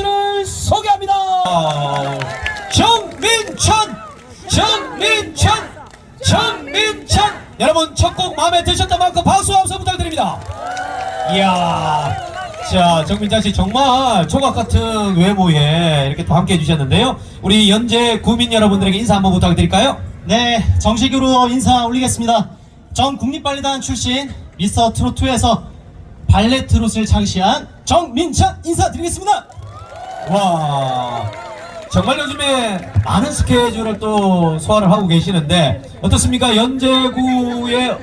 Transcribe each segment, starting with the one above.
씨를 소개합니다. 정민찬, 정민찬, 정민찬. 여러분 첫 곡 마음에 드셨던 만큼 박수 함성 부탁드립니다. 이야, 자 정민찬 씨 정말 초각 같은 외모에 이렇게 또 함께 해주셨는데요. 우리 연재 구민 여러분들에게 인사 한번 부탁드릴까요? 네, 정식으로 인사 올리겠습니다. 전 국립발레단 출신 미스터 트롯2에서 발레 트롯을 창시한 정민찬 인사드리겠습니다. 와 정말 요즘에 많은 스케줄을 또 소화를 하고 계시는데 어떻습니까? 연제구에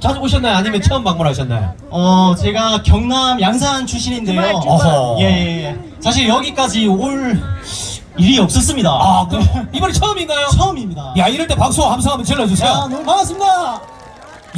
자주 오셨나요? 아니면 처음 방문하셨나요? 어, 제가 경남 양산 출신인데요. 어허. 예, 예, 예. 사실 여기까지 올 일이 없었습니다. 아, 그 이번이 처음인가요? 처음입니다. 야, 이럴 때 박수 함성 한번 자, 질러주세요. 너무 반갑습니다.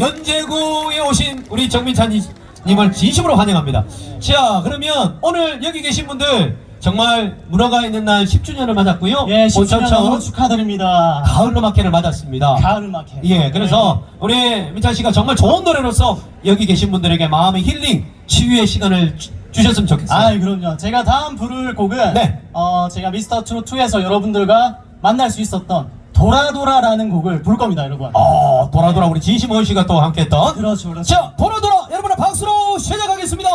연제구에 오신 우리 정민찬님을 진심으로 환영합니다. 자, 그러면 오늘 여기 계신 분들 정말 문화가 있는 날 10주년을 맞았고요. 예, 10주년 너무 본천천 축하드립니다. 가을 음악회를 맞았습니다. 가을 음악회. 예, 그래서 우리 민찬 씨가 정말 좋은 노래로서 여기 계신 분들에게 마음의 힐링, 치유의 시간을 주, 주셨으면 좋겠어요. 아, 그럼요. 제가 다음 부를 곡은 네. 어, 제가 미스터 트롯 2에서 여러분들과 만날 수 있었던 도라도라라는 곡을 부를 겁니다, 여러분. 어, 돌아 우리 진심원 씨가 또 함께했던. 그렇죠, 그렇죠. 자, 돌아 여러분의 박수로 시작하겠습니다.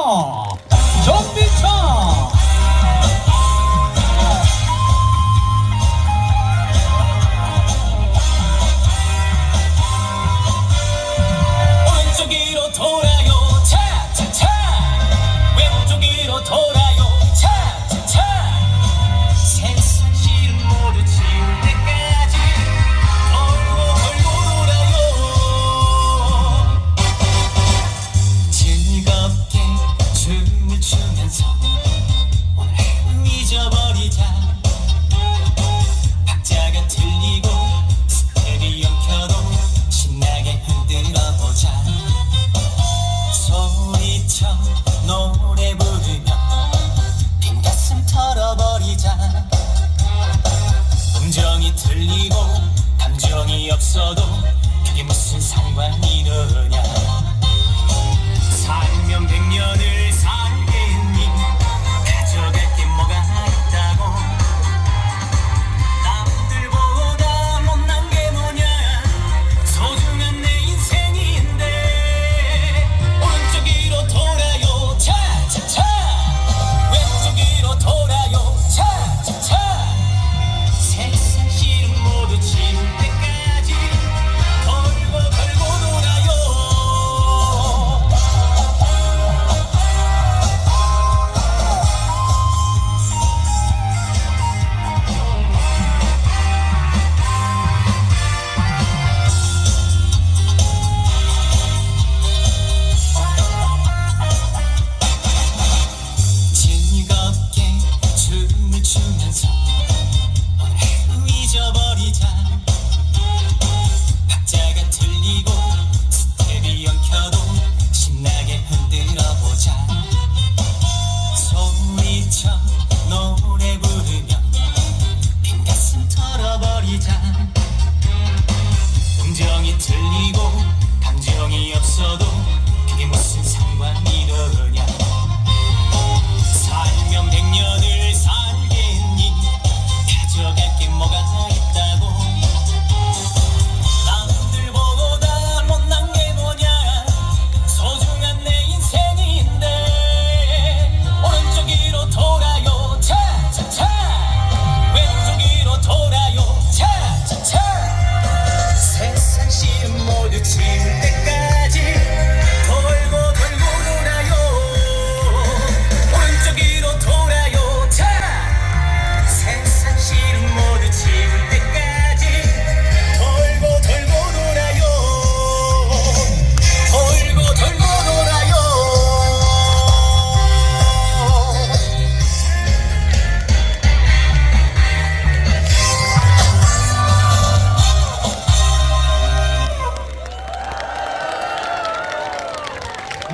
정민찬. 없어도 그게 무슨 상관이더냐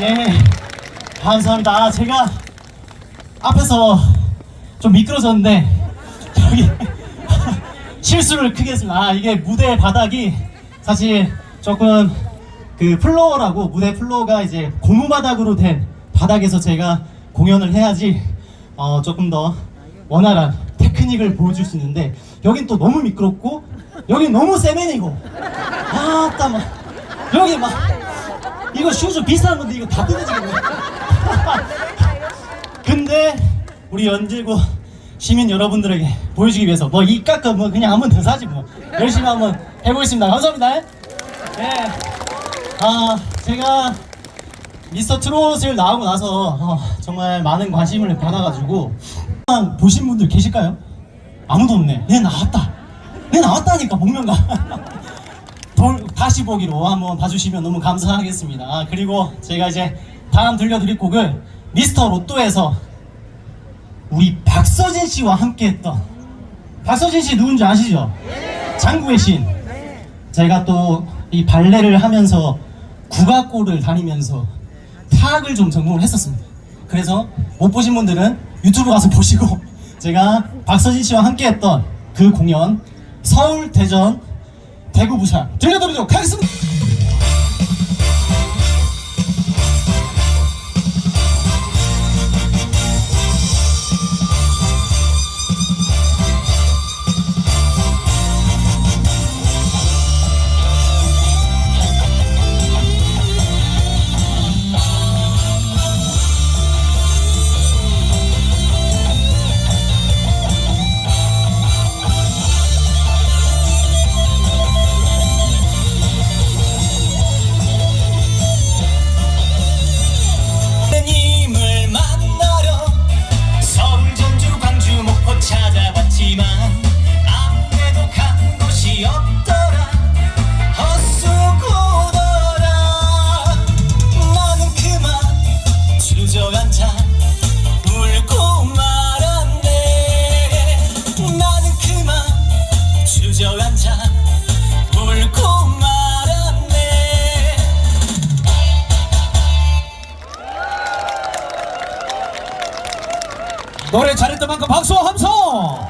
예, 감사합니다. 아, 제가 앞에서 좀 미끄러졌는데 저기 실수를 크게 했습니다. 아, 이게 무대 바닥이 사실 조금 그 플로어라고 무대 플로어가 이제 고무 바닥으로 된 바닥에서 제가 공연을 해야지 어, 조금 더 원활한 테크닉을 보여줄 수 있는데 여긴 또 너무 미끄럽고 여긴 너무 세면이고 아따 막 여기 막 이거 슈즈 비싼 건데 이거 다 뜯어지겠네 근데 우리 연제구 시민 여러분들에게 보여주기 위해서 뭐 이 깎아 뭐 그냥 한번 더 사지 뭐 열심히 한번 해보겠습니다 감사합니다 네. 아 제가 미스터 트롯을 나오고 나서 어, 정말 많은 관심을 받아가지고 아, 보신 분들 계실까요? 아무도 없네. 내 나왔다. 내 나왔다니까 복면가. 돌, 다시 보기로 한번 봐주시면 너무 감사하겠습니다. 아, 그리고 제가 이제 다음 들려드릴 곡을 미스터 로또에서 우리 박서진 씨와 함께 했던 박서진 씨 누군지 아시죠? 장구의 신. 제가 또 이 발레를 하면서 국악고를 다니면서 타악을 좀 전공을 했었습니다. 그래서 못 보신 분들은 유튜브 가서 보시고 제가 박서진 씨와 함께 했던 그 공연 서울, 대전, 대구, 부산 들려드리도록 하겠습니다. 노래 잘했던 만큼 박수와 함성.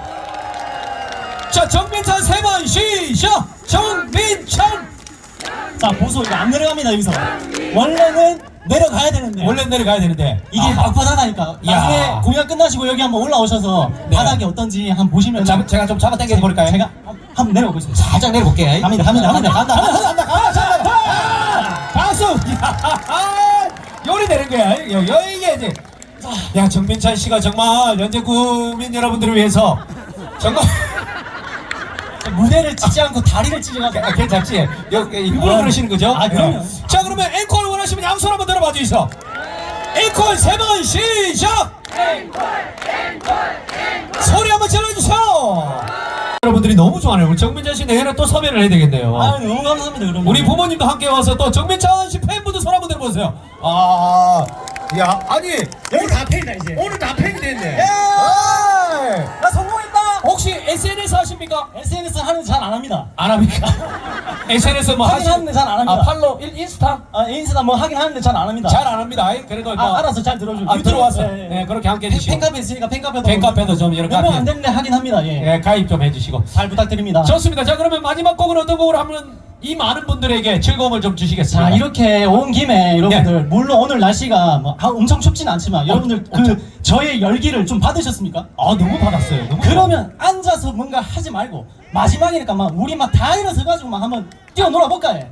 자 정민찬 세 번 시작. 정민찬. 자 보소 이거 안 내려갑니다 여기서 원래는 내려가야 되는데 원래 내려가야 되는데 이게 아하. 막바닥하니까 야. 나중에 공연 끝나시고 여기 한번 올라오셔서 네. 바닥이 어떤지 한번 보시면 자, 제가 좀 잡아 당겨 볼까요? 제가 한번 내려보겠습니다 살짝 내려볼게요. 갑니다 갑니다 갑니다 간다 간다 간다 간다 박수! 야, 요리 되는 거야. 여, 여, 이게 이제. 야, 정민찬 씨가 정말 연재 국민 여러분들을 위해서 정말. 무대를 찍지 않고 다리를 찢어가지고 아, 괜찮지? 여, 일부러 아, 그러시는 거죠? 아, 그럼요. 네. 자, 그러면 앵콜 원하시면 양손 한번 들어봐 주시죠. 앵콜 세 번 시작! 소리 한번 질러주세요! 여러분들이 너무 좋아하네요. 우리 정민찬 씨 내년에 또 섭외를 해야 되겠네요. 아 너무 감사합니다 그럼 우리 부모님도 함께 와서 또 정민찬 씨 팬분들 손 한번 들어보세요. 아, 야, 아니 여기 다 팬이다 이제 오늘 다 팬이 됐네. 나 성공했다 혹시 SNS 하십니까? SNS 하는 잘 안 합니다 안 합니까? SNS 뭐 하긴 하시? 하는데 잘 안 합니다. 아, 팔로 인, 인스타? 아 인스타 뭐 하긴 하는데 잘 안 합니다 잘 안 합니다. 아이, 그래도 뭐 아, 알아서 잘 들어줘 아, 들어와서 네, 네, 그렇게 함께 해주시고 팬카페 있으니까 팬카페도 팬카페도 좀 이렇게 몇명 하긴- 안 됐는데 하긴 합니다 예. 예, 가입 좀 해주시고. 잘 부탁드립니다 좋습니다. 자, 그러면 마지막 곡은 어떤 곡으로 하면 이 많은 분들에게 즐거움을 좀 주시겠습니다. 자 이렇게 온 김에 여러분들 물론 오늘 날씨가 뭐 아, 엄청 춥진 않지만 여러분들 그 저의 열기를 좀 받으셨습니까? 아, 너무 받았어요. 너무 그러면 앉아서 뭔가 하지 말고 마지막이니까 막 우리 막 다 일어서 가지고 막 한번 뛰어놀아 볼까 해.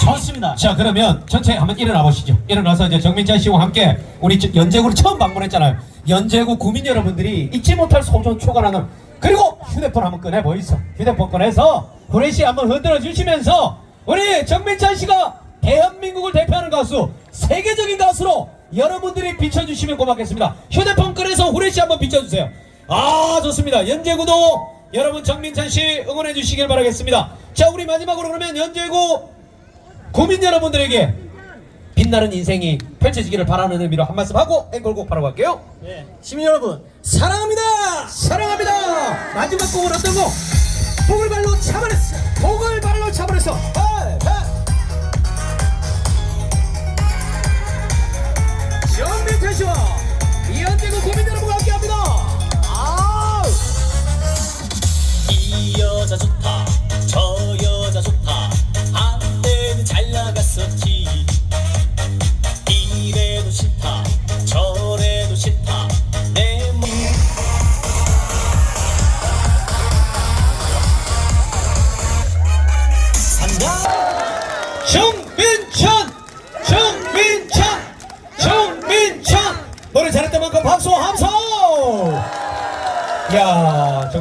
좋습니다. 자 그러면 전체 한번 일어나 보시죠. 일어나서 이제 정민찬 씨와 함께 우리 저- 연제구를 처음 방문했잖아요. 연제구 구민 여러분들이 잊지 못할 소전 초과하는 그리고 휴대폰 한번 꺼내 보이소. 휴대폰 꺼내서 후레 씨 한번 흔들어 주시면서 우리 정민찬 씨가 대한민국을 대표하는 가수, 세계적인 가수로 여러분들이 비춰주시면 고맙겠습니다. 휴대폰 꺼내서 후레 씨 한번 비춰주세요. 아 좋습니다. 연제구도 여러분 정민찬 씨 응원해 주시길 바라겠습니다. 자 우리 마지막으로 그러면 연제구 국민 여러분들에게 빛나는 인생이 펼쳐지기를 바라는 의미로 한 말씀 하고 앵콜곡 바로 갈게요. 네. 시민 여러분 사랑합니다. 사랑합니다. 마지막 곡은 어떤 곡? 복을 발로 차버렸어. 복을 발로 차버렸어.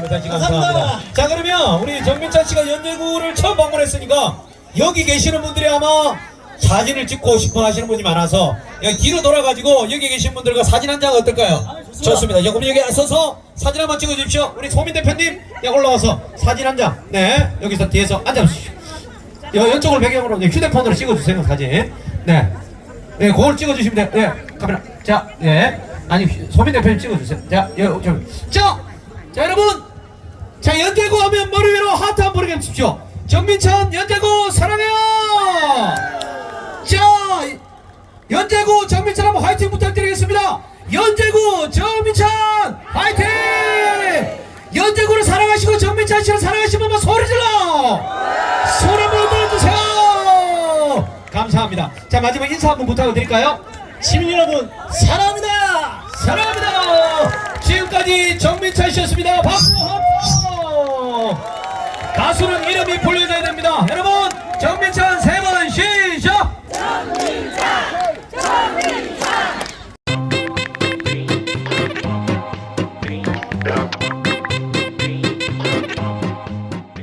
감사합니다. 감사합니다. 자 그러면 우리 정민찬 씨가 연제구를 처음 방문했으니까 여기 계시는 분들이 아마 사진을 찍고 싶어 하시는 분이 많아서 여기 뒤로 돌아가지고 여기 계신 분들과 사진 한 장 어떨까요? 좋습니다. 자, 그럼 여기 서서 사진 한번 찍어주십시오. 우리 소민 대표님 여기 올라와서 사진 한 장. 네 여기서 뒤에서 앉아주십시오. 여, 이쪽을 배경으로 휴대폰으로 찍어주세요 사진. 네. 네, 그걸 찍어주시면 돼요. 네, 카메라. 자, 네. 아니, 소민 대표님 찍어주세요. 자, 여, 좀. 자, 자, 여러분. 자, 연대고 하면 머리 위로 하트 한번 보내주십시오. 정민찬, 연대고 사랑해요! 자, 연대고 정민찬 한번 화이팅 부탁드리겠습니다. 연대고 정민찬 화이팅! 연대고를 사랑하시고 정민찬 씨를 사랑하시면 한번 소리 질러! 손 한번 들어주세요. 감사합니다. 자 마지막 인사 한번 부탁드릴까요? 시민 여러분 사랑합니다. 사랑합니다. 지금까지 정민찬 씨였습니다. 박수. 가수는 이름이 불려져야 됩니다. 여러분 정민찬 세